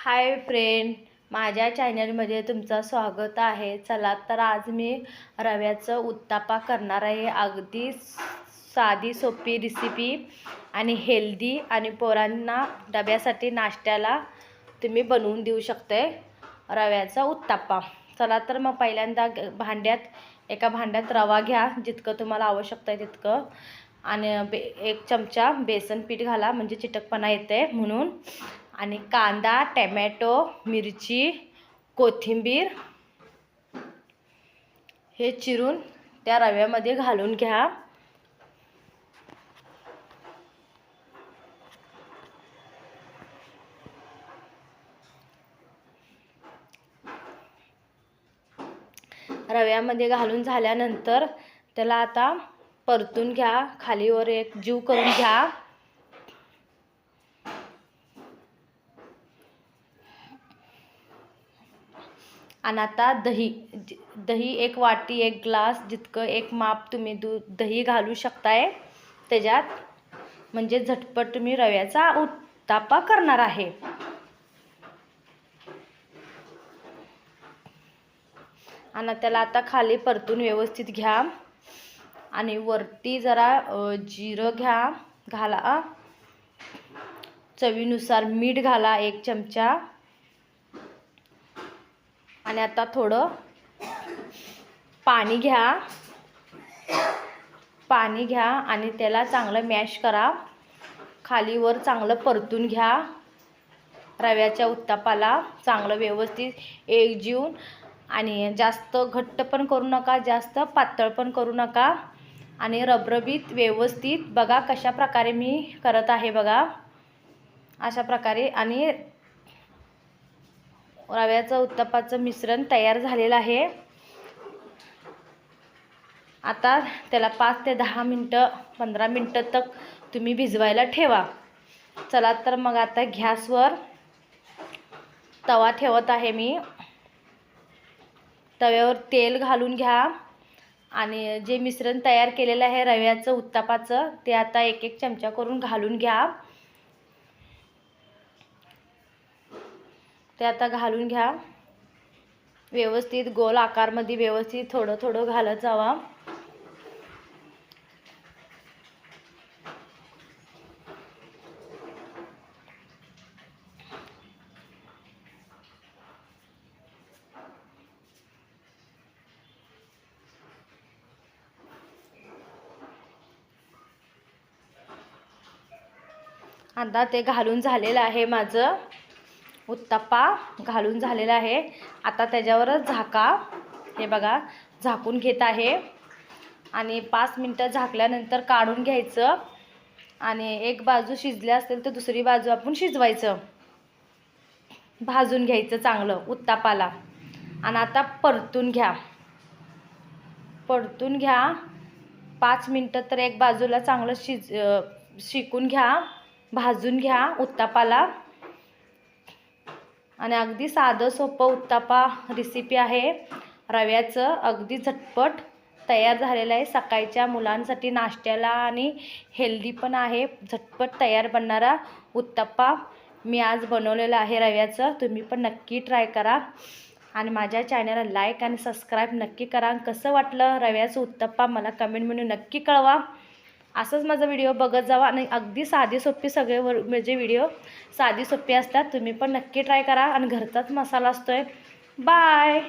Hi friend माझ्या चॅनलमध्ये तुमचं स्वागत आहे. चला तर आज मी रव्याचं उत्तापा करणार आहे. अगदी साधी सोपी रेसिपी आणि हेल्दी आणि पोरांना डब्यासाठी नाश्त्याला तुम्ही बनवून देऊ शकते रव्याचा उत्तापा चला तर मग पहिल्यांदा भांड्यात एका भांड्यात रवा घ्या. जितकं तुम्हाला आवश्यकता आहे तितकं. आणि बे एक चमचा बेसन पीठ घाला. म्हणजे चिटकपणा येते म्हणून. आणि कांदा टॅमॅटो मिरची कोथिंबीर हे चिरून त्या रव्यामध्ये घालून घ्या. रव्यामध्ये घालून झाल्यानंतर त्याला आता परतून घ्या. खालीवर एक जीव करून घ्या. आणि आता दही दही एक वाटी एक ग्लास जितकं एक माप तुम्ही दूध दही घालू शकताय त्याच्यात म्हणजे झटपट तुम्ही रव्याचा उत्तापा करणार आहे. आणि त्याला आता खाली परतून व्यवस्थित घ्या आणि वरती जरा जिरं घ्या घाला. चवीनुसार मीठ घाला एक चमचा. आणि आता थोडं पाणी घ्या. पाणी घ्या आणि त्याला चांगलं मॅश करा. खालीवर चांगलं परतून घ्या. रव्याच्या उत्तापाला चांगलं व्यवस्थित एकजीवन आणि जास्त घट्ट पण करू नका जास्त पातळ पण करू नका. आणि रबरबीत व्यवस्थित बघा कशा प्रकारे मी करत आहे बघा. अशा प्रकारे आणि रव्याचं उत्तपाचं मिश्रण तयार झालेलं आहे. आता त्याला पाच ते दहा मिनटं पंधरा मिनटं तक तुम्ही भिजवायला ठेवा. चला तर मग आता गॅसवर तवा ठेवत आहे मी. तव्यावर तेल घालून घ्या. आणि जे मिश्रण तयार केलेलं आहे रव्याचं उत्तापाचं ते आता एक एक चमचा करून घालून घ्या. ते आता घालून घ्या. व्यवस्थित गोल आकारमध्ये व्यवस्थित थोडं थोडं घालत जावा. आता ते घालून झालेलं आहे माझं. उत्तप्पा घालून झालेला आहे. आता त्याच्यावरच झाका हे बघा झाकून घेत आहे. आणि पाच मिनटं झाकल्यानंतर काढून घ्यायचं. आणि एक बाजू शिजली असेल तर दुसरी बाजू आपण शिजवायचं. भाजून घ्यायचं चांगलं उत्तापाला आणि आता परतून घ्या. परतून घ्या. पाच मिनटं तर एक बाजूला चांगलं शिज शिकून घ्या. भाजून घ्या उत्तापाला आणि अगदी साधं सोपं उत्तापा रेसिपी आहे. रव्याचं अगदी झटपट तयार झालेलं आहे. सकाळच्या मुलांसाठी नाश्त्याला आणि हेल्दी पण आहे. झटपट तयार बनणारा उत्तप्पा मी आज बनवलेलं आहे रव्याचं. तुम्ही पण नक्की ट्राय करा. आणि माझ्या चॅनलला लाईक आणि सबस्क्राईब नक्की करा. कसं वाटलं रव्याचं उत्तप्पा मला कमेंट म्हणून नक्की कळवा. असंच माझा व्हिडिओ बघत जावा आणि अगदी साधी सोपी सगळे वर म्हणजे व्हिडिओ साधी सोपी असतात. तुम्ही पण नक्की ट्राय करा आणि घरचाच मसाला असतोय. बाय